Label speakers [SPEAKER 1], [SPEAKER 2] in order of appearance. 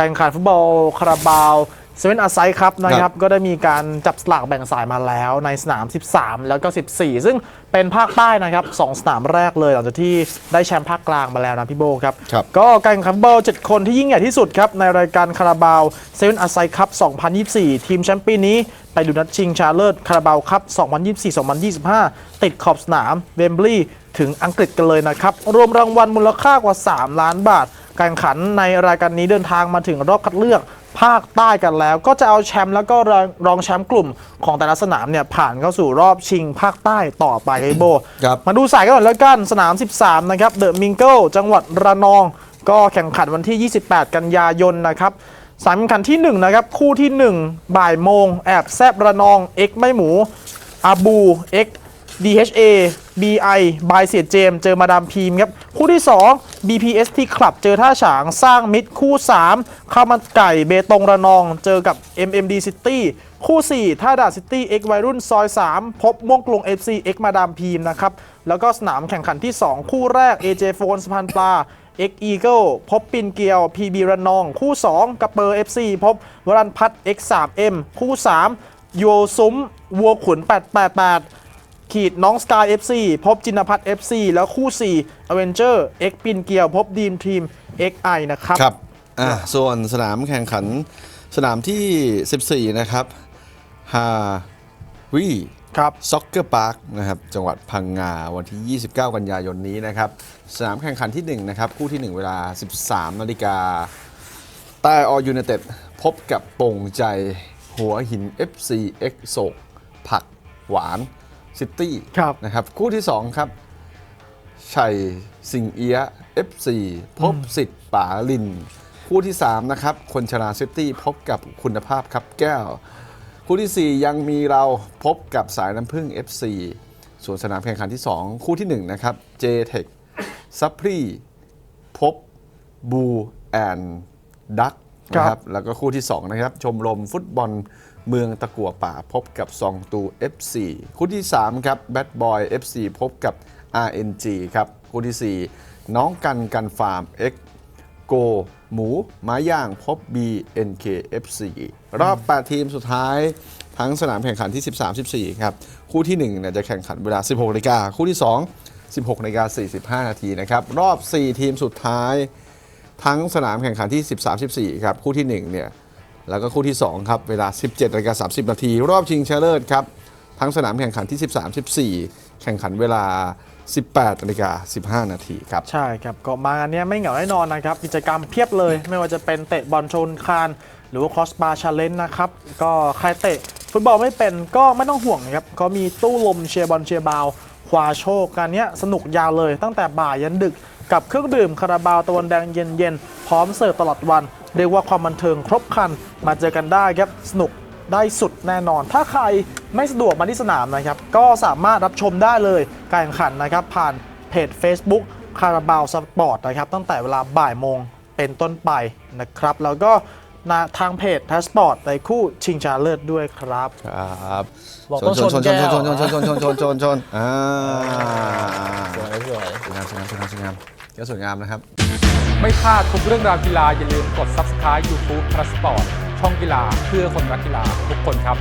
[SPEAKER 1] การแข่งขันฟุตบอลคาราบาวเซเว่นอาไซครับนะค
[SPEAKER 2] ครั
[SPEAKER 1] รับบก็ได้มีการจับสลากแบ่งสายมาแล้วในสนาม 13 แล้วก็ 14 ซึ่งเป็นภาคใต้นะครับสองสนามแรกเลยหลังจากที่ได้แชมป์ภาคกลางมาแล้วนะพี่โบครับ
[SPEAKER 2] ครับ
[SPEAKER 1] ก็การแข่งขันฟุตบอล7คนที่ยิ่งใหญ่ที่สุดครับ ในรายการคาราบาวเซเว่นอาไซคัพ2024 ทีมแชมป์ปีนี้ ไปดูนัดชิงชนะเลิศคาราบาวคัพ2024-2025 ติดขอบสนามเวมบลีย์ถึงอังกฤษกันเลยนะครับ รวมรางวัลมูลค่ากว่า 3 ล้านบาท การแข่งขันในรายการนี้เดินทางมาถึงรอบคัดเลือกภาคใต้กันแล้ว ก็จะเอาแชมป์แล้วก็รองรองแชมป์กลุ่มของแต่ละสนามเนี่ยผ่านเข้าสู่รอบชิงภาคใต้ต่อไปครับพี่โบ
[SPEAKER 2] ครับ
[SPEAKER 1] มาดูสายกันก่อนแล้วกันสนาม 13 นะครับเดอะมิงเกิลจังหวัดระนอง ก็แข่งขันวันที่ 28 กันยายนนะครับสายแข่งขันที่ 1 นะครับ คู่ที่ 1 บ่ายโมง แอบแซบระนอง X ไม่หมูอาบู X DHA BI บายเสียเจม เจอมาดามพีมครับ คู่ที่ 2 BPST คลับเจอท่าฉางสร้างมิตรคู่ 3 ข้าวมันไก่เบตงระนอง เจอกับ MMD City คู่ 4 ท่าด่าซิตี้ X วัยรุ่นซอย 3 พบม่วงกรุง FC X มาดามพีมนะครับ แล้วก็สนามแข่งขันที่ 2 คู่แรก AJ โฟนสะพานปลา X Eagle พบปินเกียว PB ระนอง คู่ 2กับเปอร์ FC พบวรันพัฒน์ X 3 M คู่ 3 โยซุ้ม วัวขุน 888 ขีดน้องสกาย FC พบจินพัฒน์ FC แล้วคู่4 Avenger X ปินเกียว พบดีมทีม XI นะครับ
[SPEAKER 2] ครับอ่าส่วนสนามแข่งขันสนามที่ 14 นะครับฮาวี
[SPEAKER 1] ครับ
[SPEAKER 2] ซ็อกเกอร์พาร์คนะครับจังหวัดพังงาวันที่ 29 กันยายนนี้นะครับ สนามแข่งขันที่ 1 นะครับ คู่ที่ 1 เวลา 13 นาฬิกาใต้ออยูเนเต็ดพบกับโป่งใจหัวหิน FC X โศกผักหวาน ซิตี้
[SPEAKER 1] ครับ
[SPEAKER 2] นะครับคู่ที่ 2 ครับชัยสิงเอียะ FC พบสิทธิ์ป๋าลิน คู่ที่ 3 นะครับ คนชนาซิตี้พบกับคุณภาพครับแก้ว คู่ทีสี่ 4 ยังมีเราพบกับสายน้ำพึ่ง FC ส่วนสนามแข่งขันที่ 2 คู่ที่ 1 นะครับ JTech ซัพพรีพบบูแอนดัก นะค
[SPEAKER 1] รั
[SPEAKER 2] รับแล้วก็คู่ที่ 2 นะครับ ชมรมฟุตบอลเมืองตะกัวป่าพบกับซองตู FC คู่ที่ 3 ครับแบดบอย FC พบกับ RNG ครับ คู่ทีสี่ 4 น้องกันกันฟาร์ม X โก หมูไม้ย่างพบ BNKFC รอบ 8 ทีมสุดท้าย ทั้งสนามแข่งขันที่ 13 14 ครับ คู่ที่1เนี่ยจะแข่งขันเวลา 16นาฬิกาคู่ที่ 2 16นาฬิกา45 นาทีนะครับ รอบ 4 ทีมสุดท้าย ทั้งสนามแข่งขันที่ 13 14 ครับ คู่ที่ 1 เนี่ย แล้วก็คู่ที่ 2 ครับ เวลา 17นาฬิกา30 นาที รอบชิงชนะเลิศครับ ทั้งสนามแข่งขันที่ 13 14 แข่งขันเวลา 18นาฬิกา15 นาทีครับ
[SPEAKER 1] ใช่ครับ ก็มางานเนี้ยไม่เหงาแน่นอนนะครับ กิจกรรมเพียบเลย ไม่ว่าจะเป็นเตะบอลชนคาน หรือว่าคอสบาชาเลนจ์นะครับ ก็ใครเตะฟุตบอลไม่เป็นก็ไม่ต้องห่วงนะครับก็มีตู้ลมเชียร์บอลเชียร์บาวคว้าโชคการเนี้ยสนุกยาวเลยตั้งแต่บ่ายยันดึก กับเครื่องดื่มคาราบาวตะวันแดงเย็นๆ พร้อมเสิร์ฟตลอดวัน เรียกว่าความบันเทิงครบครัน มาเจอกันได้ครับ สนุกได้สุดแน่นอน ถ้าใครไม่สะดวกมาที่สนามนะครับ ก็สามารถรับชมได้เลยการแข่งขันนะครับ ผ่านเพจ Facebook คาราบาวสปอร์ตนะครับ ตั้งแต่เวลาบ่ายโมงเป็นต้นไปนะครับ แล้วก็นะทางเพจทัสปอร์ตในคู่ชิงชนะเลิศด้วยครับ
[SPEAKER 2] ครับ
[SPEAKER 1] บอก
[SPEAKER 2] ช
[SPEAKER 1] ต้อนง
[SPEAKER 2] ช
[SPEAKER 1] ช
[SPEAKER 2] น
[SPEAKER 1] น
[SPEAKER 2] ชนช
[SPEAKER 1] แก้
[SPEAKER 2] น
[SPEAKER 1] ว
[SPEAKER 2] ชนชนชนชนชนชนชนชนอ่า
[SPEAKER 1] สวยสวย
[SPEAKER 2] สวยงามสวยงามสวยงามสวยงาม ก็สวยงามนะครับ
[SPEAKER 3] ไม่พลาดทุกเรื่องราวกีฬาอย่าลืมกด Subscribe YouTube p l u s Sport ช่องกีฬาเพื่อคนรักกีฬาทุกคนครับ